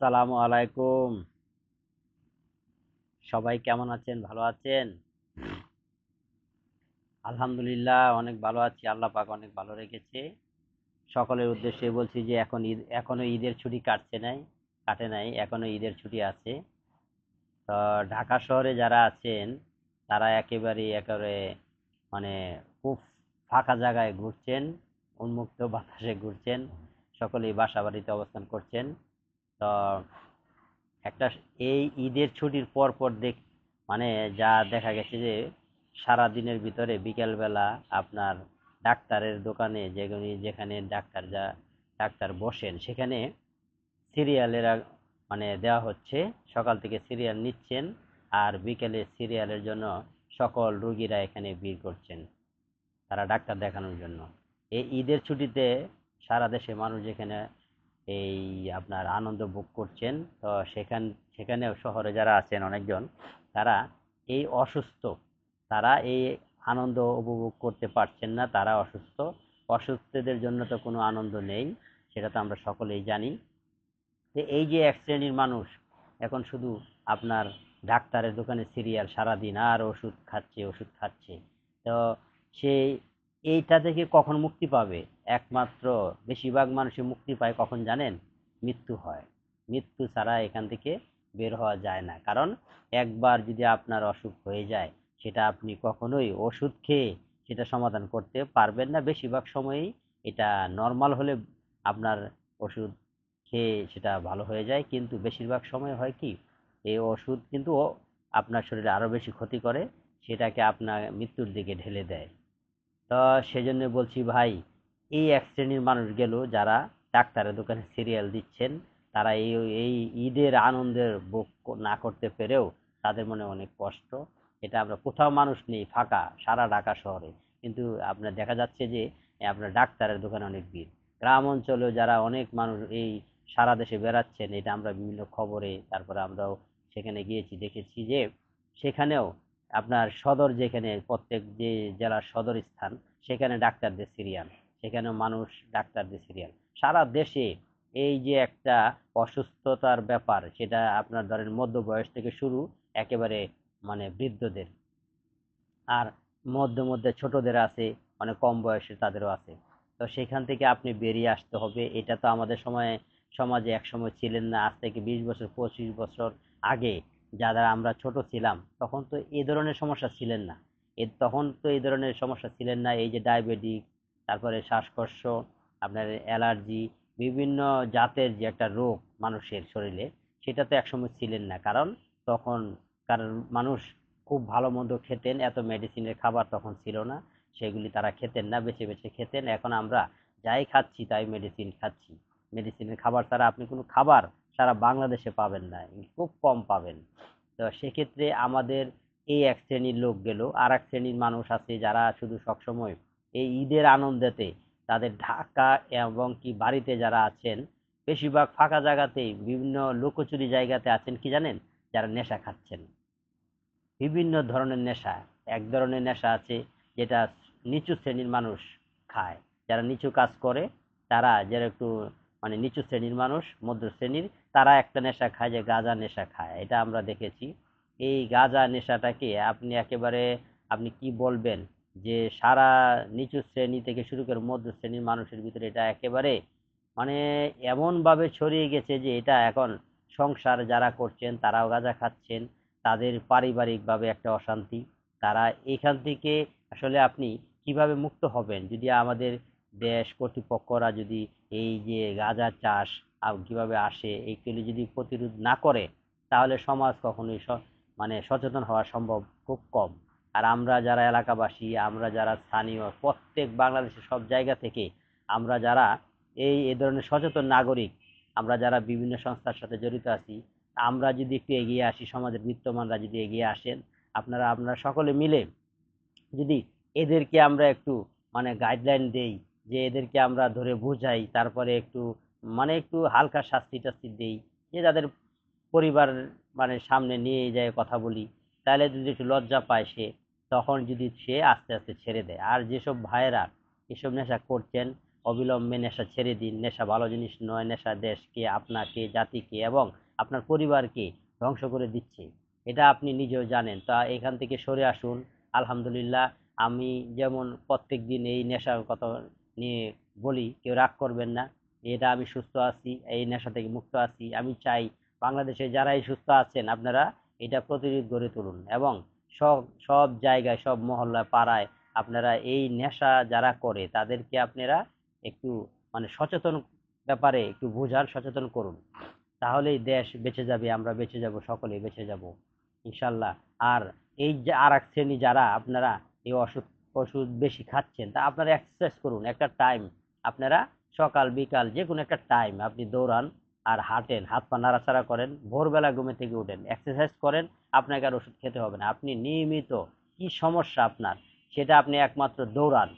আসসালামু আলাইকুম। সবাই কেমন আছেন? ভালো আছেন? আলহামদুলিল্লাহ, অনেক ভালো আছি। আল্লাহ পাক অনেক ভালো রেখেছে। সকলের উদ্দেশ্যে বলছি যে এখন ঈদ, এখনও ঈদের ছুটি কাটছে নাই, কাটে নাই, এখনও ঈদের ছুটি আছে। তো ঢাকা শহরে যারা আছেন, তারা একেবারে একেবারে মানে খুব ফাঁকা জায়গায় ঘুরছেন, উন্মুক্ত বাতাসে ঘুরছেন, সকলেই বাসা বাড়িতে অবস্থান করছেন। তো একটা এই ঈদের ছুটির পর পর দেখ মানে যা দেখা গেছে যে সারা দিনের ভিতরে বিকেলবেলা আপনার ডাক্তারের দোকানে যেগুলি যেখানে ডাক্তার যা, ডাক্তার বসেন, সেখানে সিরিয়ালের মানে দেওয়া হচ্ছে, সকাল থেকে সিরিয়াল নিচ্ছেন আর বিকেলে সিরিয়ালের জন্য সকল রুগীরা এখানে ভিড় করছেন, তারা ডাক্তার দেখানোর জন্য। এই ঈদের ছুটিতে সারা দেশে মানুষ যেখানে এই আপনার আনন্দ ভোগ করছেন। তো সেখান, সেখানেও শহরে যারা আছেন অনেকজন, তারা এই অসুস্থ, তারা এই আনন্দ উপভোগ করতে পারছেন না, তারা অসুস্থ। অসুস্থদের জন্য তো কোনো আনন্দ নেই, সেটা তো আমরা সকলেই জানি। যে এই যে এক শ্রেণির মানুষ, এখন শুধু আপনার ডাক্তারের দোকানে সিরিয়াল, সারাদিন আর ওষুধ খাচ্ছে ওষুধ খাচ্ছে। তো সে এইটা থেকে কখন মুক্তি পাবে? একমাত্র বেশিরভাগ মানুষই মুক্তি পায় কখন জানেন? মৃত্যু হয়। মৃত্যু ছাড়া এখান থেকে বের হওয়া যায় না। কারণ একবার যদি আপনার অসুখ হয়ে যায়, সেটা আপনি কখনোই ওষুধ খেয়ে সেটা সমাধান করতে পারবেন না। বেশিরভাগ সময়ই এটা নর্মাল হলে আপনার ওষুধ খেয়ে সেটা ভালো হয়ে যায়। কিন্তু বেশিরভাগ সময় হয় কি, এই ওষুধ কিন্তু আপনার শরীরে আরও বেশি ক্ষতি করে, সেটাকে আপনার মৃত্যুর দিকে ঢেলে দেয়। তো সেজন্য বলছি ভাই এই এক শ্রেণির মানুষ গেল যারা ডাক্তারের দোকানে সিরিয়াল দিচ্ছেন। তারা এই এই ঈদের আনন্দের ভোগ না করতে পেরেও তাদের মনে অনেক কষ্ট। এটা আমরা কোথাও মানুষ নেই, ফাঁকা, সারা ঢাকা শহরে। কিন্তু আপনার দেখা যাচ্ছে যে, আপনার ডাক্তারের দোকানে অনেক ভিড়। গ্রাম অঞ্চলেও যারা অনেক মানুষ এই সারা দেশে বেড়াচ্ছেন, এটা আমরা বিভিন্ন খবরে, তারপরে আমরাও সেখানে গিয়েছি, দেখেছি যে, সেখানেও আপনার সদর যেখানে, প্রত্যেক যে জেলার সদর স্থান, সেখানে ডাক্তারদের সিরিয়াল সেখানেও মানুষ ডাক্তারদের সিরিয়াল সারা দেশে এই যে একটা অসুস্থতার ব্যাপার, সেটা আপনার ধরেন মধ্য বয়স থেকে শুরু একেবারে মানে বৃদ্ধদের। আর মধ্যে মধ্যে ছোটদের আছে অনেক কম বয়সে তাদেরও আছে। তো সেখান থেকে আপনি বেরিয়ে আসতে হবে। এটা তো আমাদের সময়ে, সমাজে এক সময় ছিলেন না। আজ থেকে বিশ বছর, পঁচিশ বছর আগে যারা আমরা ছোট ছিলাম, তখন তো এই ধরনের সমস্যা ছিলেন না। এ, তখন তো এই ধরনের সমস্যা ছিলেন না। এই যে ডায়াবেটিক তারপরে শ্বাসকষ্ট, আপনার অ্যালার্জি, বিভিন্ন জাতের যে একটা রোগ মানুষের শরীরে সেটা তো একসময় ছিলেন না। কারণ তখন কারণ মানুষ খুব ভালো মন্দ খেতেন, এত মেডিসিনের খাবার তখন ছিল না, সেগুলি তারা খেতেন না, বেছে বেছে খেতেন। এখন আমরা যাই খাচ্ছি তাই মেডিসিন খাচ্ছি। মেডিসিনের খাবার ছাড়া আপনি কোনো খাবার সারা বাংলাদেশে পাবেন না, খুব কম পাবেন। তো সেক্ষেত্রে আমাদের এই এক শ্রেণির লোক গেল আর এক শ্রেণির মানুষ আছে যারা শুধু সবসময় এই ঈদের আনন্দেতে তাদের ঢাকা এবং কি বাড়িতে যারা আছেন, বেশিরভাগ ফাঁকা জায়গাতেই বিভিন্ন লুকোচুরি জায়গাতে আছেন কি জানেন? যারা নেশা খাচ্ছেন। বিভিন্ন ধরনের নেশা। এক ধরনের নেশা আছে যেটা নিচু শ্রেণির মানুষ খায়। যারা নিচু কাজ করে, তারা যারা একটু মানে নিচু শ্রেণির মানুষ, মধ্য শ্রেণির, তারা একটা নেশা খায় যে গাঁজা নেশা খায়। এটা আমরা দেখেছি। এই গাঁজা নেশাটাকে আপনি একেবারে, আপনি কি বলবেন? যে সারা নিচু শ্রেণি থেকে শুরু করে মধ্য শ্রেণির মানুষের ভিতরে এটা একেবারে মানে এমনভাবে ছড়িয়ে গেছে যে এটা এখন সংসার যারা করছেন, তারাও গাঁজা খাচ্ছেন, তাদের পারিবারিকভাবে একটা অশান্তি। তারা এখান থেকে আসলে আপনি কীভাবে মুক্ত হবেন? যদি আমাদের দেশ কর্তৃপক্ষরা যদি এই যে গাঁজা চাষ কীভাবে আসে এইগুলি যদি প্রতিরোধ না করে, তাহলে সমাজ কখনোই মানে সচেতন হওয়া সম্ভব খুব কম। আর আমরা যারা এলাকাবাসী, আমরা যারা স্থানীয়, প্রত্যেক বাংলাদেশের সব জায়গা থেকে আমরা যারা এই, এ ধরনের সচেতন নাগরিক, আমরা যারা বিভিন্ন সংস্থার সাথে জড়িত আছি, আমরা যদি একটু এগিয়ে আসি, সমাজের বিত্তমানরা যদি এগিয়ে আসেন, আপনারা আপনারা সকলে মিলে যদি এদেরকে আমরা একটু মানে গাইডলাইন দেই, যে এদেরকে আমরা ধরে বুঝাই, তারপরে একটু মানে একটু হালকা শাস্তি টাস্তি দেই, যে যাদের পরিবার মানে সামনে নিয়ে যায় কথা বলি, তাহলে যদি একটু লজ্জা পায় সে তখন যদি সে আস্তে আস্তে ছেড়ে দেয়। আর যেসব ভাইয়েরা এসব নেশা করছেন, অবিলম্বে নেশা ছেড়ে দিন। নেশা ভালো জিনিস নয়, নেশা দেশকে, আপনাকে, জাতিকে এবং আপনার পরিবারকে ধ্বংস করে দিচ্ছে। এটা আপনি নিজেও জানেন। তা এখান থেকে সরে আসুন। আলহামদুলিল্লাহ, আমি যেমন প্রত্যেক দিন এই নেশার কথা নিয়ে বলি, কেউ রাগ করবেন না। এটা আমি সুস্থ আছি, এই নেশা থেকে মুক্ত আছি। আমি চাই বাংলাদেশে যারাই সুস্থ আছেন, আপনারা এটা প্রতিরোধ গড়ে তুলুন এবং সব সব জায়গায়, সব মহল্লা পাড়ায় আপনারা এই নেশা যারা করে তাদেরকে আপনারা একটু মানে সচেতন ব্যাপারে একটু বোঝান সচেতন করুন। তাহলেই দেশ বেঁচে যাবে, আমরা বেঁচে যাব, সকলেই বেঁচে যাব, ইনশাল্লাহ। আর এই যে আর এক শ্রেণি যারা আপনারা এই ওষুধ ওষুধ বেশি খাচ্ছেন, তা আপনারা এক্সারসাইজ করুন। একটা টাইম আপনারা সকাল, বিকাল যে কোনো একটা টাইম আপনি দৌড়ান আর হাঁটেন, হাত পা নাড়াচাড়া করেন, ভোরবেলা ঘুমে থেকে উঠেন এক্সারসাইজ করেন, আপনাকে আর ওষুধ খেতে হবে না। আপনি নিয়মিত, কি সমস্যা আপনার? সেটা আপনি একমাত্র দৌড়ান।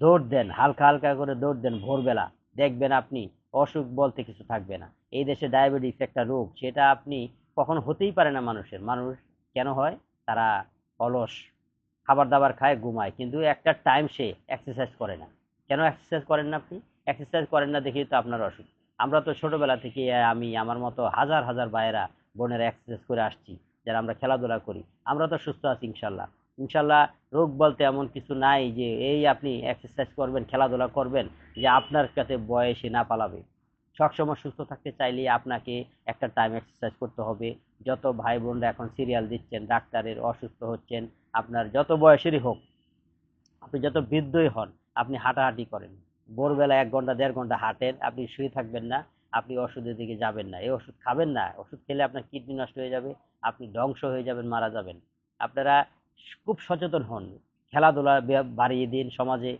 দৌড় দেন, হালকা হালকা করে দৌড় দেন ভোরবেলা। দেখবেন আপনি অসুখ বলতে কিছু থাকবে না। এই দেশে ডায়াবেটিস একটা রোগ, সেটা আপনি কখনো হতেই পারে না মানুষের। মানুষ কেন হয়? তারা অলস খাবার দাবার খায়, ঘুমায়, কিন্তু একটা টাইম সে এক্সারসাইজ করে না। কেন এক্সারসাইজ করেন না আপনি? এক্সারসাইজ করেন না দেখেই তো আপনার অসুখ। আমরা তো ছোটবেলা থেকে আমি, আমার মতো হাজার হাজার ভাইয়েরা বোনেরা এক্সারসাইজ করে আসছি, যারা আমরা খেলাধুলা করি। আমরা তো সুস্থ আছি, ইনশাল্লাহ। ইনশাল্লাহ রোগ বলতে এমন কিছু নাই যে, এই আপনি এক্সারসাইজ করবেন, খেলাধুলা করবেন, যে আপনার কাছে বয়সে না পালাবে। সবসময় সুস্থ থাকতে চাইলে আপনাকে একটা টাইম এক্সারসাইজ করতে হবে। যত ভাই বোনরা এখন সিরিয়াল দিচ্ছেন, ডাক্তারের অসুস্থ হচ্ছেন, আপনার যত বয়সেরই হোক, আপনি যত বৃদ্ধই হন, আপনি হাঁটাহাঁটি করেন। ভোরবেলা এক ঘণ্টা, দেড় ঘণ্টা হাঁটেন, আপনি শুয়ে থাকবেন না, আপনি ওষুধের দিকে যাবেন না। এই ওষুধ খাবেন না। ওষুধ খেলে আপনার কিডনি নষ্ট হয়ে যাবে, আপনি ধ্বংস হয়ে যাবেন, মারা যাবেন। আপনারা খুব সচেতন হন। খেলাধুলা বাড়িয়ে দিন, সমাজে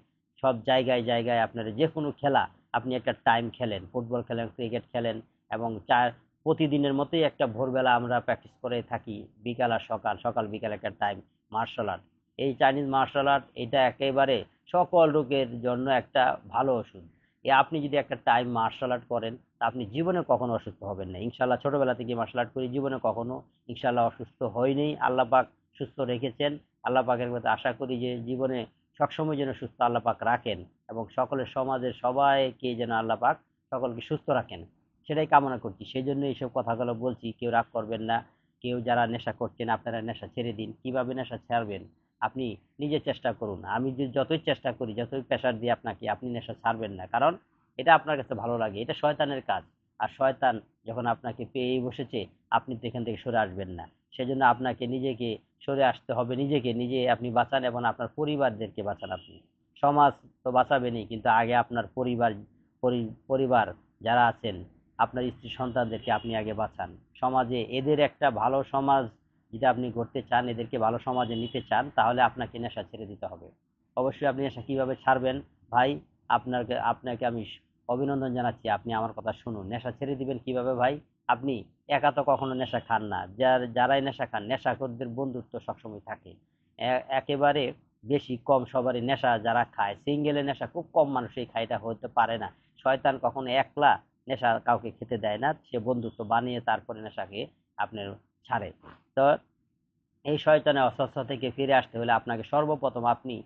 সব জায়গায় জায়গায় আপনারা যে কোনো খেলা আপনি একটা টাইম খেলেন। ফুটবল খেলেন ক্রিকেট খেলেন এবং চার, প্রতিদিনের মতোই একটা ভোরবেলা আমরা প্র্যাকটিস করে থাকি। বিকাল আর সকাল সকাল বিকাল একটা টাইম মার্শাল আর্ট এই চাইনিজ মার্শাল আর্ট এটা একেবারে সকল রোগের জন্য একটা ভালো ওষুধ। এ আপনি যদি একটা টাইম মার্শাল আর্ট করেন, তা আপনি জীবনে কখনো অসুস্থ হবেন না। ইনশাল্লাহ ছোটবেলা থেকে মার্শাল আর্ট করি, জীবনে কখনো ইনশাল্লাহ অসুস্থ হয়নি আল্লাহ পাক সুস্থ রেখেছেন। আল্লাহ পাকের কাছে আশা করি যে জীবনে সবসময় যেন সুস্থ আল্লাহ পাক রাখেন এবং সকলের সমাজের সবাইকে যেন আল্লাহ পাক সকলকে সুস্থ রাখেন। সেটাই কামনা করছি। সেই জন্য এইসব কথাগুলো বলছি। কেউ রাগ করবেন না। কেউ যারা নেশা করছেন, আপনারা নেশা ছেড়ে দিন। কীভাবে নেশা ছাড়বেন? আপনি নিজে চেষ্টা করুন। আমি যে যতই চেষ্টা করি, যতই প্রেশার দিই আপনাকে, আপনি নেশা ছাড়বেন না। কারণ এটা আপনার কাছে ভালো লাগে, এটা শয়তানের কাজ। আর শয়তান যখন আপনাকে পেয়েই বসেছে, আপনি তো এখান থেকে সরে আসবেন না। সেজন্য আপনাকে নিজেকে সরে আসতে হবে, নিজেকে, নিজে আপনি বাঁচান এবং আপনার পরিবারদেরকে বাঁচান আপনি। সমাজ তো বাঁচাবেনই, কিন্তু আগে আপনার পরিবার, পরি- পরিবার যারা আছেন, আপনার স্ত্রী সন্তানদেরকে আপনি আগে বাঁচান। সমাজে এদের একটা ভালো সমাজ যদি আপনি করতে চান, এদেরকে ভালো সমাজে নিতে চান, তাহলে আপনাকে নেশা ছেড়ে দিতে হবে। অবশ্যই আপনি নেশা কীভাবে ছাড়বেন? ভাই, আপনাকে আপনাকে আমি অভিনন্দন জানাচ্ছি, আপনি আমার কথা শুনুন। নেশা ছেড়ে দিবেন কীভাবে ভাই? আপনি একা তো কখনো নেশা খান না। যার, যারাই নেশা খান, নেশাখোরদের বন্ধুত্ব সবসময় থাকে। একেবারে বেশি কম সবারই নেশা যারা খায়। সিঙ্গেলে নেশা খুব কম মানুষই খায়, এটা হতে পারে না। শয়তান কখনো একলা নেশা কাউকে খেতে দেয় না। সে বন্ধুত্ব বানিয়ে তারপরে নেশাকে আপনার ছাড়ে। তো এই শয়তানের অস্বস্থ থেকে ফিরে আসতে হলে আপনাকে সর্বপ্রথম আপনি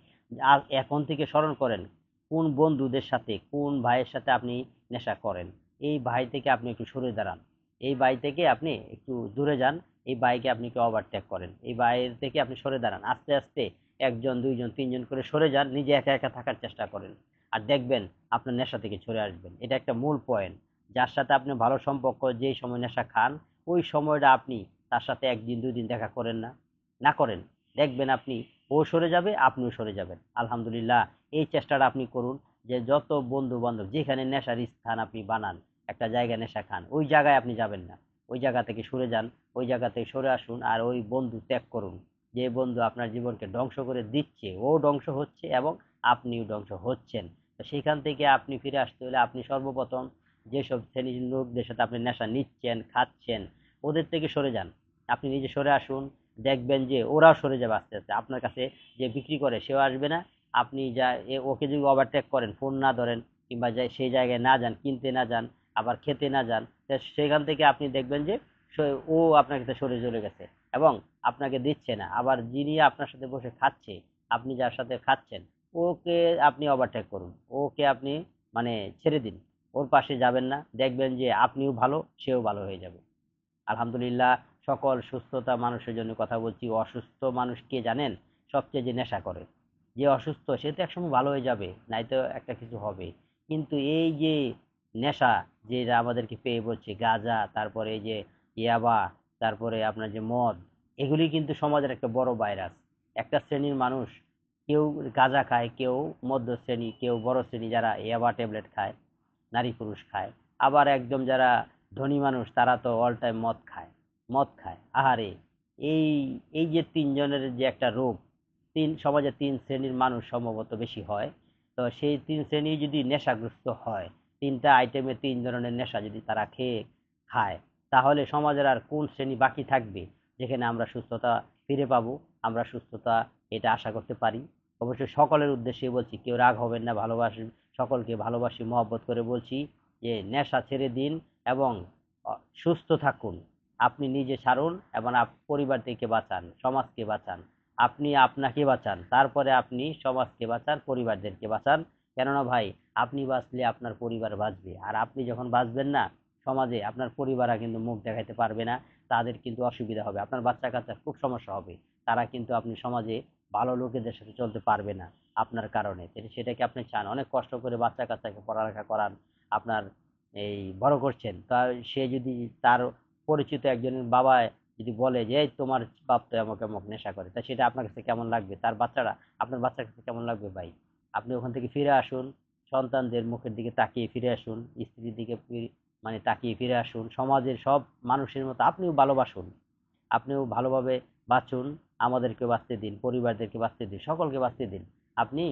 এখন থেকে স্মরণ করেন, কোন বন্ধুদের সাথে, কোন ভাইয়ের সাথে আপনি নেশা করেন। এই ভাই থেকে আপনি একটু সরে দাঁড়ান। এই ভাই থেকে আপনি একটু দূরে যান, এই বাইকে আপনি একটু ওভারটেক করেন। এই বাইরের থেকে আপনি সরে দাঁড়ান। আস্তে আস্তে একজন, দুইজন, তিনজন করে সরে যান, নিজে একা একা থাকার চেষ্টা করেন। আর দেখবেন আপনার নেশা থেকে সরে আসবেন। এটা একটা মূল পয়েন্ট যার সাথে আপনি ভালো সম্পর্ক, যেই সময় নেশা খান, ওই সময়টা আপনি তার সাথে একদিন দুই দিন দেখা করেন না না করেন। দেখবেন আপনি, ও সরে যাবে, আপনিও সরে যাবেন। আলহামদুলিল্লাহ, এই চেষ্টাটা আপনি করুন যে যত বন্ধু বান্ধব যেখানে নেশার স্থান আপনি বানান, একটা জায়গায় নেশা খান, ওই জায়গায় আপনি যাবেন না। ওই জায়গা থেকে সরে যান, ওই জায়গা থেকে সরে আসুন আর ওই বন্ধু ত্যাগ করুন। যে বন্ধু আপনার জীবনকে ধ্বংস করে দিচ্ছে, ও ধ্বংস হচ্ছে এবং আপনিও ধ্বংস হচ্ছেন। তো সেখান থেকে আপনি ফিরে আসতে হলে আপনি সর্বপ্রথম যেসব শ্রেণির লোকদের সাথে আপনি নেশা নিচ্ছেন, খাচ্ছেন, ওদের থেকে সরে যান। আপনি নিজে সরে আসুন, দেখবেন যে ওরাও সরে যাবে আস্তে আস্তে। আপনার কাছে যে বিক্রি করে সেও আসবে না। আপনি যা ওকে যদি ওভারটেক করেন ফোন না ধরেন, কিংবা সেই জায়গায় না যান, কিনতে না যান, আবার খেতে না যান সেখান থেকে আপনি দেখবেন যে ও আপনার কাছে সরে চলে গেছে এবং আপনাকে দিচ্ছে না। আবার যিনি আপনার সাথে বসে খাচ্ছে, আপনি যার সাথে খাচ্ছেন, ওকে আপনি ওভারটেক করুন। ওকে আপনি মানে ছেড়ে দিন। ওর পাশে যাবেন না। দেখবেন যে আপনিও ভালো, সেও ভালো হয়ে যাবে। আলহামদুলিল্লাহ সকল সুস্থতা মানুষের জন্য কথা বলছি। অসুস্থ মানুষ কে জানেন? সবচেয়ে যে নেশা করে। যে অসুস্থ, সে তো একসময় ভালো হয়ে যাবে নাই তো একটা কিছু হবে। কিন্তু এই যে নেশা যেটা আমাদেরকে পেয়ে বলছে গাঁজা, তারপরে এই যে ইয়াবা, তারপরে আপনার যে মদ, এগুলি কিন্তু সমাজের একটা বড় ভাইরাস একটা শ্রেণির মানুষ, কেউ গাঁজা খায়, কেউ মধ্য শ্রেণি, কেউ বড় শ্রেণি যারা ইয়াবা ট্যাবলেট খায়, নারী পুরুষ খায়। আবার একদম যারা ধনী মানুষ, তারা তো অল টাইম মদ খায়। মদ খায়। আহারে, এই এই যে তিনজনের যে একটা রোগ, তিন, সমাজে তিন শ্রেণির মানুষ সম্ভবত বেশি হয়। তো সেই তিন শ্রেণি যদি নেশাগ্রস্ত হয়, তিনটা আইটেমে তিন ধরনের নেশা যদি তারা খেয়ে খায়, তাহলে সমাজের আর কোন শ্রেণি বাকি থাকবে? যেখানে আমরা সুস্থতা ফিরে পাবো, আমরা সুস্থতা এটা আশা করতে পারি। অবশ্যই সকলের উদ্দেশ্যে বলছি, কেউ রাগ হবেন না ভালোবাসি সকলকে ভালোবাসি, মহব্বত করে বলছি যে, নেশা ছেড়ে দিন এবং সুস্থ থাকুন। আপনি নিজে সারুন এবং আপ- পরিবার থেকে বাঁচান, সমাজকে বাঁচান। আপনি আপনাকে বাঁচান, তারপরে আপনি সমাজকে বাঁচান, পরিবারদেরকে বাঁচান। কেননা ভাই, আপনি বাঁচলে আপনার পরিবার বাঁচবে। আর আপনি যখন বাঁচবেন না সমাজে, আপনার পরিবাররা কিন্তু মুখ দেখাতে পারবে না, তাদের কিন্তু অসুবিধা হবে। আপনার বাচ্চা কাচ্চার খুব সমস্যা হবে। তারা কিন্তু আপনি সমাজে ভালো লোকেদের সাথে চলতে পারবে না আপনার কারণে। সেটাকে আপনি চান। অনেক কষ্ট করে বাচ্চা কাচ্চাকে পড়ালেখা করান, আপনার এই বড় করছেন। তা সে যদি তার পরিচিত একজনের বাবা যদি বলে যে, এই তোমার বাপ তো আমাকে অমুক নেশা করে। তা সেটা আপনার কাছে কেমন লাগবে? তার বাচ্চারা, আপনার বাচ্চার কাছে কেমন লাগবে ভাই? আপনি ওখান থেকে ফিরে আসুন, সন্তানদের মুখের দিকে তাকিয়ে ফিরে আসুন, স্ত্রীর দিকে মানে তাকিয়ে ফিরে আসুন, সমাজের সব মানুষের মতো আপনিও ভালোবাসুন, আপনিও ভালোভাবে বাঁচুন, আমাদেরকে বাঁচতে দিন, পরিবারদেরকে বাঁচতে দিন, সকলকে বাঁচতে দিন। আপনি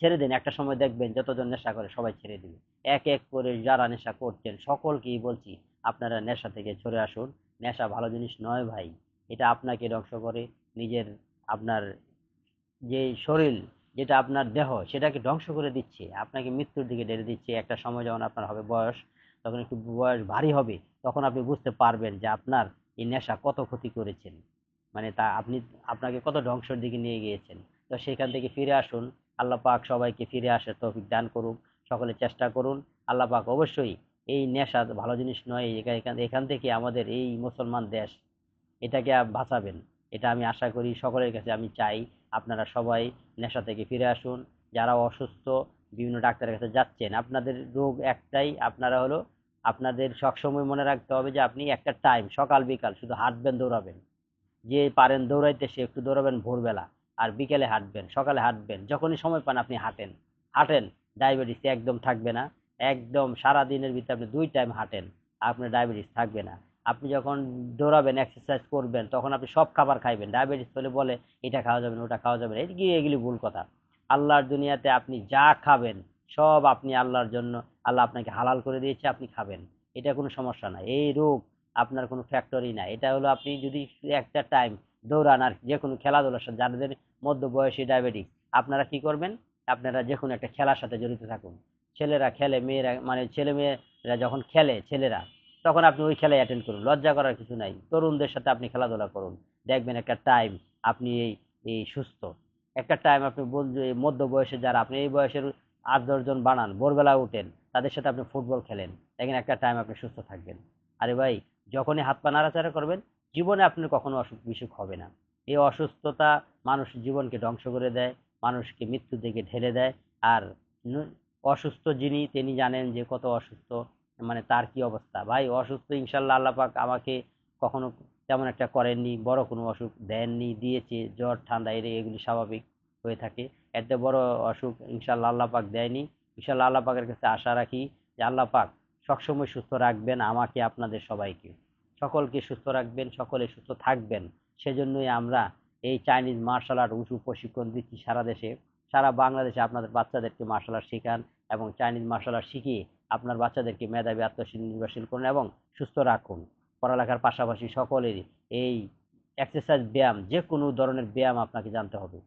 ছেড়ে দিন, একটা সময় দেখবেন যতজন নেশা করে সবাই ছেড়ে দিবে। এক এক করে যারা নেশা করছেন, সকলকেই বলছি আপনারা নেশা থেকে সরে আসুন। নেশা ভালো জিনিস নয় ভাই। এটা আপনাকে ধ্বংস করে নিজের আপনার যে শরীর, যেটা আপনার দেহ, সেটাকে ধ্বংস করে দিচ্ছে। আপনাকে মৃত্যুর দিকে ঢেলে দিচ্ছে। একটা সময় যখন আপনার হবে বয়স, তখন একটু বয়স ভারী হবে, তখন আপনি বুঝতে পারবেন যে আপনার এই নেশা কত ক্ষতি করেছেন। মানে তা আপনি, আপনাকে কত ধ্বংসের দিকে নিয়ে গিয়েছেন। তো সেখান থেকে ফিরে আসুন। আল্লাহ পাক সবাইকে ফিরে আসার তৌফিক দান করুক সকলে চেষ্টা করুন। আল্লাহ পাক অবশ্যই এই নেশা ভালো জিনিস নয় এখান এখান থেকে আমাদের এই মুসলমান দেশ, এটাকে বাঁচাবেন। এটা আমি আশা করি সকলের কাছে আমি চাই। আপনারা সবাই নেশা থেকে ফিরে আসুন। যারা অসুস্থ, বিভিন্ন ডাক্তারের কাছে যাচ্ছেন, আপনাদের রোগ একটাই, আপনারা হলো আপনাদের সবসময় মনে রাখতে হবে যে আপনি একটা টাইম সকাল, বিকাল শুধু হাঁটবেন, দৌড়াবেন। যে পারেন দৌড়াইতে, সে একটু দৌড়াবেন ভোরবেলা। আর বিকেলে হাঁটবেন, সকালে হাঁটবেন, যখনই সময় পান আপনি হাঁটেন। হাঁটেন ডায়াবেটিস একদম থাকবে না। একদম সারা দিনের ভিতরে আপনি দুই টাইম হাঁটেন আপনার ডায়াবেটিস থাকবে না। আপনি যখন দৌড়াবেন এক্সারসাইজ করবেন, তখন আপনি সব খাবার খাইবেন। ডায়াবেটিস হলে বলে, এটা খাওয়া যাবে না, ওটা খাওয়া যাবে না। এগুলি এগুলি ভুল কথা। আল্লাহর দুনিয়াতে আপনি যা খাবেন, সব আপনি আল্লাহর জন্য, আল্লাহ আপনাকে হালাল করে দিয়েছে, আপনি খাবেন। এটা কোনো সমস্যা না। এই রোগ আপনার কোনো ফ্যাক্টরি না এটা হলো আপনি যদি একটা টাইম দৌড়ান, আর যে কোনো খেলাধুলার সাথে, যাদের মধ্য বয়সী ডায়াবেটিস আপনারা কি করবেন? আপনারা যে কোনো একটা খেলার সাথে জড়িত থাকুন। ছেলেরা খেলে, মেয়েরা মানে ছেলে মেয়েরা যখন খেলে ছেলেরা, তখন আপনি ওই খেলায় অ্যাটেন্ড করুন। লজ্জা করার কিছু নাই। তরুণদের সাথে আপনি খেলাধুলা করুন। দেখবেন একটা টাইম আপনি এই এই সুস্থ। একটা টাইম আপনি বলতে মধ্য বয়সে যারা, আপনি এই বয়সের আট দশজন বানান, ভোরবেলা উঠেন, তাদের সাথে আপনি ফুটবল খেলেন। দেখেন একটা টাইম আপনি সুস্থ থাকবেন। আরে ভাই, যখনই হাত পা নাড়াচাড়া করবেন, জীবনে আপনার কখনো অসুখ বিসুখ হবে না। এই অসুস্থতা মানুষ জীবনকে ধ্বংস করে দেয়, মানুষকে মৃত্যুর দিকে ঢেলে দেয়। আর অসুস্থ যিনি, তিনি জানেন যে কত অসুস্থ মানে তার কি অবস্থা। ভাই, অসুস্থ ইনশাল্লাহ আল্লাহ পাক আমাকে কখনো তেমন একটা করেননি, বড় কোনো অসুখ দেননি, দিয়েছে, জ্বর, ঠান্ডা এর এগুলি স্বাভাবিক হয়ে থাকে। এত বড় অসুখ ইনশাল্লাহ আল্লাহ পাক দেয়নি। ইনশাল্লাহ আল্লাহ পাকের কাছে আশা রাখি যে আল্লাহ পাক সবসময় সুস্থ রাখবেন আমাকে, আপনাদের সবাইকে। সকলকে সুস্থ রাখবেন, সকলে সুস্থ থাকবেন। সেজন্যই আমরা এই চাইনিজ মার্শাল আর্ট উঁচু প্রশিক্ষণ দিচ্ছি সারা দেশে। সারা বাংলাদেশে আপনাদের বাচ্চাদেরকে মার্শাল আর্ট শেখান এবং চাইনিজ মার্শাল আর্ট শিখিয়ে আপনার বাচ্চাদেরকে মেধাবী আত্মশীল নির্ভরশীল করুন এবং সুস্থ রাখুন। পড়ালেখার পাশাপাশি সকলেরই এই এক্সারসাইজ ব্যায়াম যে কোনো ধরনের ব্যায়াম আপনাকে জানতে হবে।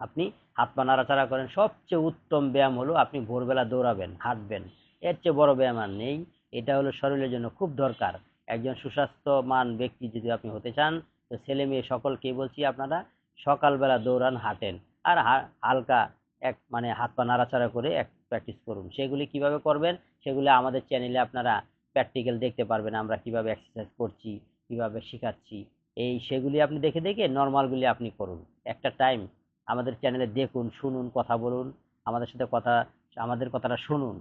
আপনি হাত পা নাড়াচাড়া করেন, সবচেয়ে উত্তম ব্যায়াম হলো আপনি ভোরবেলা দৌড়াবেন, হাঁটবেন। এর চেয়ে বড় ব্যায়াম আর নেই, এটা হলো শরীরের জন্য খুব দরকার। একজন সুস্বাস্থ্যমান ব্যক্তি যদি আপনি হতে চান, তো ছেলে মেয়ে সকলকেই বলছি আপনারা সকালবেলা দৌড়ান, হাঁটেন। আর হালকা এক মানে হাত পা নাড়াচাড়া করে এক প্র্যাকটিস করুন। সেগুলি কীভাবে করবেন? সেগুলি আমাদের চ্যানেলে আপনারা প্র্যাকটিক্যাল দেখতে পারবেন, আমরা কীভাবে এক্সারসাইজ করছি, কীভাবে শেখাচ্ছি। এই সেগুলি আপনি দেখে দেখে নর্মালগুলি আপনি করুন। একটা টাইম আমাদের চ্যানেলে দেখুন, শুনুন, কথা বলুন, আমাদের সাথে কথা, আমাদের কথাটা শুনুন।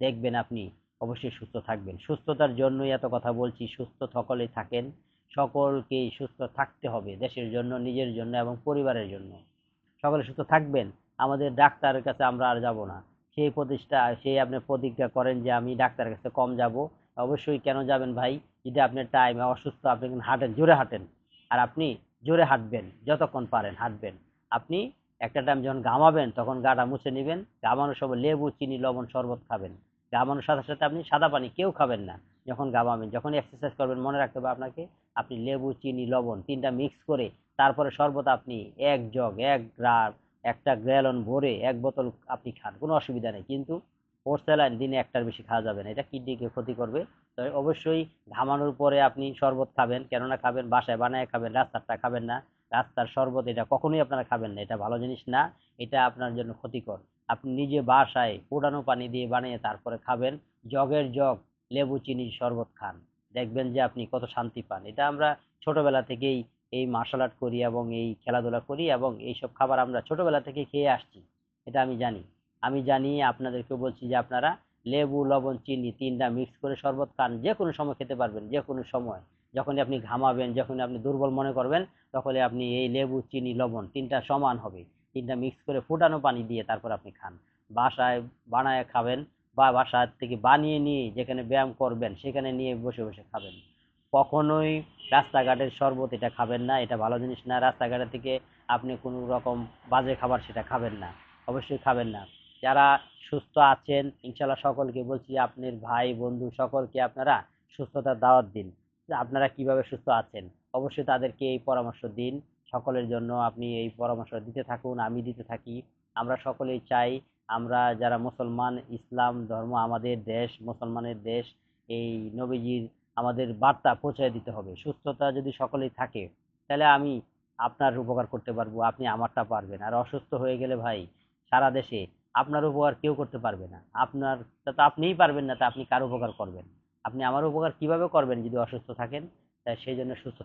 দেখবেন আপনি অবশ্যই সুস্থ থাকবেন। সুস্থতার জন্যই এত কথা বলছি, সুস্থ সকলেই থাকেন। সকলকেই সুস্থ থাকতে হবে দেশের জন্য, নিজের জন্য এবং পরিবারের জন্য। সকলে সুস্থ থাকবেন। আমাদের ডাক্তারের কাছে আমরা আর যাব না। সেই প্রতিষ্ঠা, সেই আপনি প্রতিজ্ঞা করেন যে আমি ডাক্তারের কাছে কম যাব। অবশ্যই কেন যাবেন ভাই? যদি আপনার টাইম অসুস্থ, আপনি কিন্তু হাঁটেন, জোরে হাঁটেন। আর আপনি জোরে হাঁটবেন, যতক্ষণ পারেন হাঁটবেন। আপনি একটা টাইম যখন ঘামাবেন, তখন গাটা মুছে নেবেন। ঘামানোর সময় লেবু, চিনি, লবণ শরবত খাবেন। ঘামানোর সাথে সাথে আপনি সাদা পানি কেউ খাবেন না। যখন ঘামাবেন যখন এক্সারসাইজ করবেন, মনে রাখতে হবে আপনাকে আপনি লেবু, চিনি, লবণ তিনটা মিক্স করে তারপরে শরবত আপনি এক জগ, এক গ্রাম, একটা গ্যালন ভরে এক বোতল আপনি খান, কোনো অসুবিধা নেই। কিন্তু পোর্সেলাইন দিনে একটার বেশি খাওয়া যাবে না, এটা কিডনিকে ক্ষতি করবে। তবে অবশ্যই ঘামানোর পরে আপনি শরবত খাবেন, কেননা খাবেন, বাসায় বানায় খাবেন, রাস্তারটা খাবেন না। রাস্তার শরবত এটা কখনোই আপনারা খাবেন না, এটা ভালো জিনিস না, এটা আপনার জন্য ক্ষতিকর। আপনি নিজে বাসায় পোড়ানো পানি দিয়ে বানিয়ে তারপরে খাবেন, জগের জগ, লেবু, চিনির শরবত খান। দেখবেন যে আপনি কত শান্তি পান। এটা আমরা ছোটবেলা থেকেই এই মার্শাল আর্ট করি এবং এই খেলাধুলা করি এবং এইসব খাবার আমরা ছোটবেলা থেকে খেয়ে আসছি। এটা আমি জানি। আমি জানি আপনাদেরকে বলছি যে আপনারা লেবু, লবণ, চিনি তিনটা মিক্স করে শরবত খান যে কোনো সময় খেতে পারবেন যে কোনো সময়। যখনই আপনি ঘামাবেন, যখনই আপনি দুর্বল মনে করবেন, তখনই আপনি এই লেবু, চিনি, লবণ তিনটা সমান হবে। তিনটা মিক্স করে ফুটানো পানি দিয়ে তারপর আপনি খান। বাসায় বানায় খাবেন বা বাসা থেকে বানিয়ে নিয়ে যেখানে ব্যায়াম করবেন, সেখানে নিয়ে বসে বসে খাবেন। কখনোই রাস্তাঘাটের শরবত এটা খাবেন না, এটা ভালো জিনিস না। রাস্তাঘাটের থেকে আপনি কোনো রকম বাজে খাবার সেটা খাবেন না, অবশ্যই খাবেন না। যারা সুস্থ আছেন ইনশাল্লাহ সকলকে বলছি, আপনার ভাই, বন্ধু সকলকে আপনারা সুস্থতার দাওয়াত দিন। আপনারা কীভাবে সুস্থ আছেন? অবশ্যই তাদেরকে এই পরামর্শ দিন। সকলের জন্য আপনি এই পরামর্শ দিতে থাকুন, আমি দিতে থাকি। আমরা সকলেই চাই আমরা যারা মুসলমান, ইসলাম, ধর্ম, আমাদের দেশ, মুসলমানের দেশ, এই নবীজির আমাদের বার্তা পৌঁছে দিতে হবে। সুস্থতা যদি সকলেই থাকে, তাহলে আমি আপনার উপকার করতে পারব, আপনি আমারটা পারবেন। আর অসুস্থ হয়ে গেলে ভাই, সারা দেশে আপনার উপকার কেউ করতে পারবে না। আপনার, তা তো আপনিই পারবেন না, তা আপনি কার উপকার করবেন? আপনি আমার উপকার কীভাবে করবেন যদি অসুস্থ থাকেন? তাই সেই জন্য সুস্থ,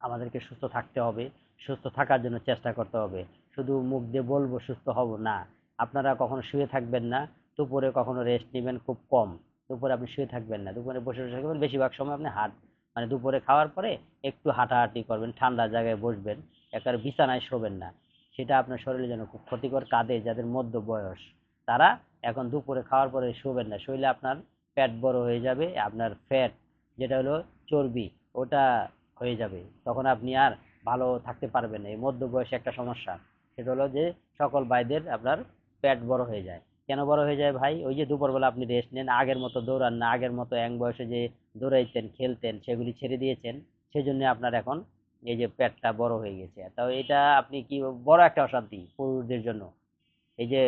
আমাদেরকে সুস্থ থাকতে হবে। সুস্থ থাকার জন্য চেষ্টা করতে হবে। শুধু মুখ দিয়ে বলব সুস্থ হব না। আপনারা কখনো শুয়ে থাকবেন না, দুপুরে কখনো রেস্ট নেবেন খুব কম। দুপুরে আপনি শুয়ে থাকবেন না, দুপুরে বসে বসে থাকবেন, বেশিরভাগ সময় আপনি হাট মানে দুপুরে খাওয়ার পরে একটু হাঁটাহাঁটি করবেন, ঠান্ডা জায়গায় বসবেন, একেবারে বিছানায় শোবেন না। সেটা আপনার শরীরের জন্য খুব ক্ষতিকর কাঁদে যাদের মধ্য বয়স। তারা এখন দুপুরে খাওয়ার পরে শোবেন না শরীরে আপনার পেট বড় হয়ে যাবে, আপনার ফ্যাট যেটা হলো চর্বি, ওটা হয়ে যাবে। তখন আপনি আর ভালো থাকতে পারবেন এই মধ্য বয়সে একটা সমস্যা। সেটা হলো যে সকল ভাইদের আপনার পেট বড় হয়ে যায়। কেন বড় হয়ে যায় ভাই? ওই যে দুপুরবেলা আপনি রেস্ট নেন, আগের মতো দৌড়ান না, আগের মতো এক বয়সে যে দৌড়াইতেন, খেলতেন, সেগুলি ছেড়ে দিয়েছেন, সেজন্য আপনার এখন এই যে পেটটা বড় হয়ে গেছে। তো এটা আপনি কি বড় একটা অশান্তি পুরুষদের জন্য? এই যে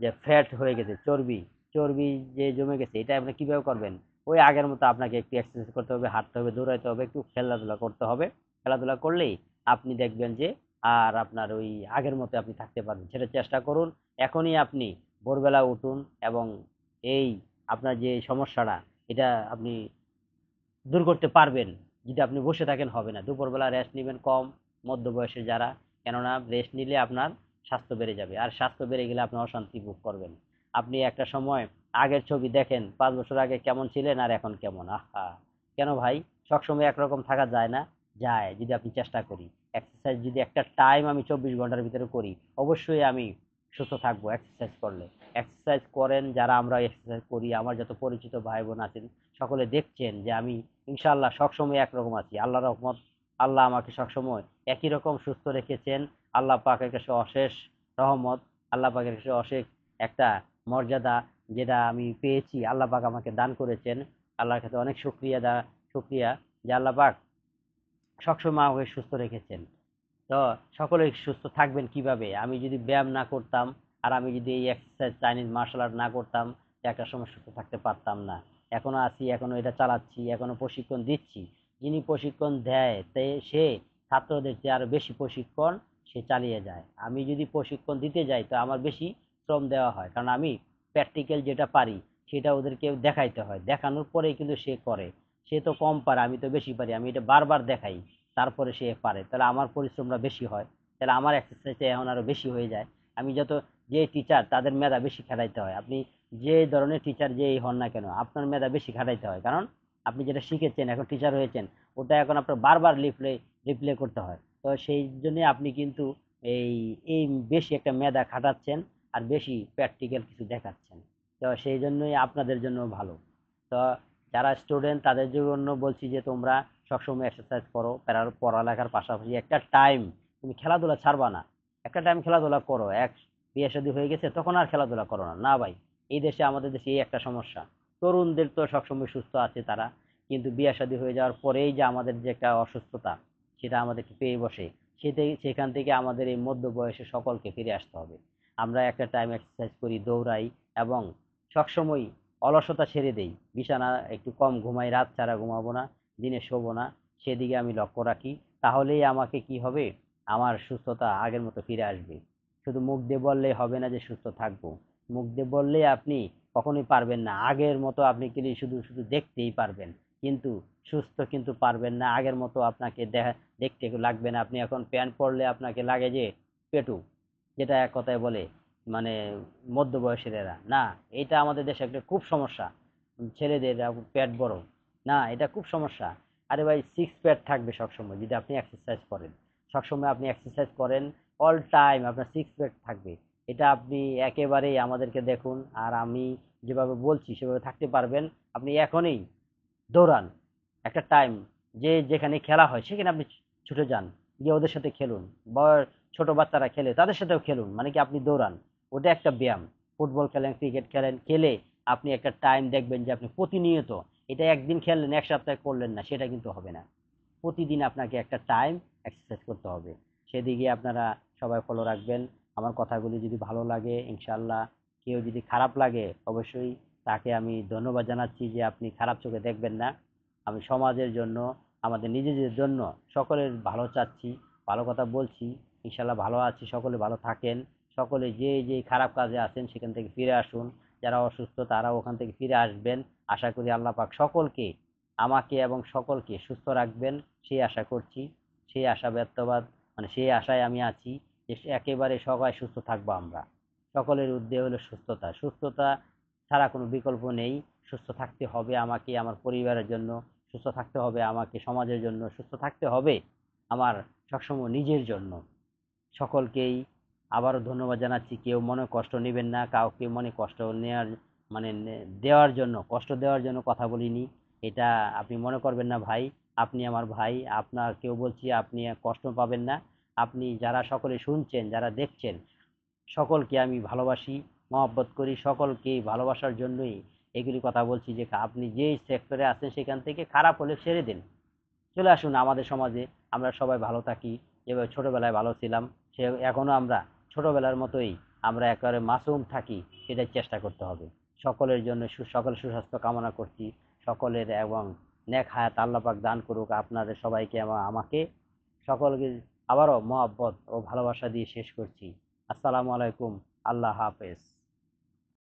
যে ফ্যাট হয়ে গেছে, চর্বি চর্বি যে জমে গেছে, এটা আপনি কীভাবে করবেন? ওই আগের মতো আপনাকে একটু এক্সারসাইজ করতে হবে, হাঁটতে হবে, দৌড়াইতে হবে, একটু খেলাধুলা করতে হবে। খেলাধুলা করলেই আপনি দেখবেন যে আর আপনার ওই আগের মতো আপনি থাকতে পারবেন। সেটা চেষ্টা করুন। এখনই আপনি ভোরবেলা উঠুন এবং এই আপনার যে সমস্যাটা, এটা আপনি দূর করতে পারবেন। যদি আপনি বসে থাকেন, হবে না। দুপুরবেলা রেস্ট নেবেন কম মধ্য বয়সের যারা। কেননা রেস্ট নিলে আপনার স্বাস্থ্য বেড়ে যাবে। আর স্বাস্থ্য বেড়ে গেলে আপনি অশান্তি ভোগ করবেন। আপনি একটা সময় আগের ছবি দেখেন, পাঁচ বছর আগে কেমন ছিলেন আর এখন কেমন? আহা! কেন ভাই? সবসময় একরকম থাকা যায় না? যায়, যদি আপনি চেষ্টা করি। এক্সারসাইজ যদি একটা টাইম আমি চব্বিশ ঘণ্টার ভিতরে করি, অবশ্যই আমি সুস্থ থাকব এক্সারসাইজ করলে। এক্সারসাইজ করেন যারা আমরা এক্সারসাইজ করি, আমার যত পরিচিত ভাই বোন আছেন, সকলে দেখছেন যে আমি ইনশাআল্লাহ সবসময় একরকম আছি। আল্লাহ রহমত, আল্লাহ আমাকে সবসময় একই রকম সুস্থ রেখেছেন। আল্লাহ পাকের কাছে অশেষ রহমত, আল্লাহ পাকের কাছে অশেষ একটা মর্যাদা যেটা আমি পেয়েছি। আল্লাহ পাক আমাকে দান করেছেন। আল্লাহর কাছে অনেক শুক্রিয়া দা, শুক্রিয়া যে আল্লাহ পাক সবসময় আমাকে সুস্থ রেখেছেন। তো সকলে সুস্থ থাকবেন কীভাবে? আমি যদি ব্যায়াম না করতাম আর আমি যদি এই এক্সারসাইজ চাইনিজ মার্শাল আর্ট না করতাম একটা সময় সুস্থ থাকতে পারতাম না। এখনও আছি, এখনও এটা চালাচ্ছি, এখনও প্রশিক্ষণ দিচ্ছি। যিনি প্রশিক্ষণ দেয়, তে সে ছাত্রদের চেয়ে আরও বেশি প্রশিক্ষণ সে চালিয়ে যায়। আমি যদি প্রশিক্ষণ দিতে যাই, তো আমার বেশি শ্রম দেওয়া হয়। কারণ আমি প্র্যাকটিক্যাল যেটা পারি, সেটা ওদেরকে দেখাইতে হয়। দেখানোর পরেই কিন্তু সে করে। সে তো কম পারে, আমি তো বেশি পারি, আমি এটা বারবার দেখাই, তারপরে সে পারে। তাহলে আমার পরিশ্রমটা বেশি হয়, তাহলে আমার এক্সারসাইজটা এখন আরও বেশি হয়ে যায়। আমি যত, যে টিচার তাদের মেধা বেশি খাটাইতে হয়। আপনি যে ধরনের টিচার যেই হন না কেন, আপনার মেধা বেশি খাটাইতে হয়। কারণ আপনি যেটা শিখেছেন, এখন টিচার হয়েছেন, ওটা এখন আপনার বারবার রিপ্লে রিপ্লে করতে হয়। তো সেই জন্য আপনি কিন্তু এই এই বেশি একটা মেধা খাটাচ্ছেন আর বেশি প্র্যাকটিক্যাল কিছু দেখাচ্ছেন। তো সেই জন্যই আপনাদের জন্য ভালো। তো যারা স্টুডেন্ট তাদের জন্য বলছি যে, তোমরা সবসময় এক্সারসাইজ করো, প্যারা- পড়ালেখার পাশাপাশি একটা টাইম তুমি খেলাধুলা ছাড়বা না। একটা টাইম খেলাধুলা করো। এক বিয়ে শাদী হয়ে গেছে, তখন আর খেলাধুলা করো না। না ভাই, এই দেশে, আমাদের দেশে এই একটা সমস্যা। তরুণদের তো সবসময় সুস্থ আছে তারা। কিন্তু বিয়ে শাদী হয়ে যাওয়ার পরেই যে আমাদের যে একটা অসুস্থতা, সেটা আমাদেরকে পেয়ে বসে। সেটা সেখান থেকে আমাদের এই মধ্য বয়সে সকলকে ফিরে আসতে হবে। আমরা একটা টাইম এক্সারসাইজ করি, দৌড়াই এবং সবসময় অলসতা ছেড়ে দেই। বিছানা একটু কম ঘুমাই, রাত ছাড়া ঘুমাবো না, দিনে শোবো না, সেদিকে আমি লক্ষ্য রাখি, তাহলেই আমাকে কি হবে? আমার সুস্থতা আগের মতো ফিরে আসবে। শুধু মুখ দিয়ে বললেই হবে না যে সুস্থ থাকব। মুখ দিয়ে বললেই আপনি কখনোই পারবেন না। আগের মতো আপনি কিন্তু শুধু শুধু দেখতেই পারবেন? কিন্তু সুস্থ কিন্তু পারবেন না। আগের মতো আপনাকে দেখা, দেখতে লাগবে না। আপনি এখন প্যান্ট পরলে আপনাকে লাগে যে পেটু, যেটা এক কথায় বলে মানে মধ্যবয়সের এরা না, এটা আমাদের দেশে একটা খুব সমস্যা। ছেলেদের পেট বড়। না, এটা খুব সমস্যা। আরে ভাই সিক্স প্যাড থাকবে সবসময় যদি আপনি এক্সারসাইজ করেন। সবসময় আপনি এক্সারসাইজ করেন অল টাইম আপনার সিক্স প্যাড থাকবে। এটা আপনি একেবারেই আমাদেরকে দেখুন আর আমি যেভাবে বলছি সেভাবে থাকতে পারবেন। আপনি এখনই দৌড়ান। একটা টাইম যে যেখানে খেলা হয় সেখানে আপনি ছুটে যান। গিয়ে ওদের সাথে খেলুন। বয়স, ছোটো বাচ্চারা খেলে তাদের সাথেও খেলুন। মানে কি আপনি দৌড়ান। ওটা একটা ব্যায়াম। ফুটবল খেলেন, ক্রিকেট খেলেন, খেলে আপনি একটা টাইম দেখবেন যে আপনি প্রতিনিয়ত এটা একদিন খেললেন, এক সপ্তাহে করলেন না, সেটা কিন্তু হবে না। প্রতিদিন আপনাকে একটা টাইম এক্সারসাইজ করতে হবে। সেদিকে আপনারা সবাই ফলো রাখবেন। আমার কথাগুলি যদি ভালো লাগে ইনশাল্লাহ কেউ যদি খারাপ লাগে, অবশ্যই তাকে আমি ধন্যবাদ জানাচ্ছি যে আপনি খারাপ চোখে দেখবেন না। আমি সমাজের জন্য, আমাদের নিজেদের জন্য সকলের ভালো চাচ্ছি, ভালো কথা বলছি। ইনশাল্লাহ ভালো আছি, সকলে ভালো থাকেন। সকলে যে যে খারাপ কাজে আছেন সেখান থেকে ফিরে আসুন। যারা অসুস্থ তারা ওখান থেকে ফিরে আসবেন। আশা করি আল্লাহ পাক সকলকে আমাকে এবং সকলকে সুস্থ রাখবেন। সেই আশা করছি সেই আশা ব্যর্থবাদ মানে সেই আশায় আমি আছি যে একেবারে সবাই সুস্থ থাকব আমরা। সকলের উদ্দেশ্য হলো সুস্থতা। সুস্থতা ছাড়া কোনো বিকল্প নেই। সুস্থ থাকতে হবে আমাকে, আমার পরিবারের জন্য। সুস্থ থাকতে হবে আমাকে, সমাজের জন্য। সুস্থ থাকতে হবে আমার সবসময় নিজের জন্য। সকলকেই আবারও ধন্যবাদ জানাচ্ছি। কেউ মনে কষ্ট নেবেন না, কাউকে মনে কষ্ট নেওয়ার মানে দেওয়ার জন্য, কষ্ট দেওয়ার জন্য কথা বলিনি। এটা আপনি মনে করবেন না ভাই, আপনি আমার ভাই, আপনার কেউ বলছি আপনি কষ্ট পাবেন না। আপনি যারা সকলে শুনছেন, যারা দেখছেন, সকলকে আমি ভালোবাসি, মহব্বত করি সকলকে ভালোবাসার জন্যই এগুলি কথা বলছি যে, আপনি যেই সেক্টরে আছেন সেখান থেকে খারাপ হলে ছেড়ে দিন। চলে আসুন আমাদের সমাজে, আমরা সবাই ভালো থাকি। এবার ছোটবেলায় ভালো ছিলাম, সে এখনও আমরা ছোটবেলার মতোই আমরা একেবারে মাসুম থাকি সেটাই চেষ্টা করতে হবে। সকলের জন্য সকল সুস্বাস্থ্য কামনা করছি। সকলের এবং নেক হায়াত আল্লাপাক দান করুক আপনাদের সবাইকে আমা- আমাকে সকলকে আবারও মহাব্বত ও ভালোবাসা দিয়ে শেষ করছি। আসসালামু আলাইকুম। আল্লাহ হাফেজ।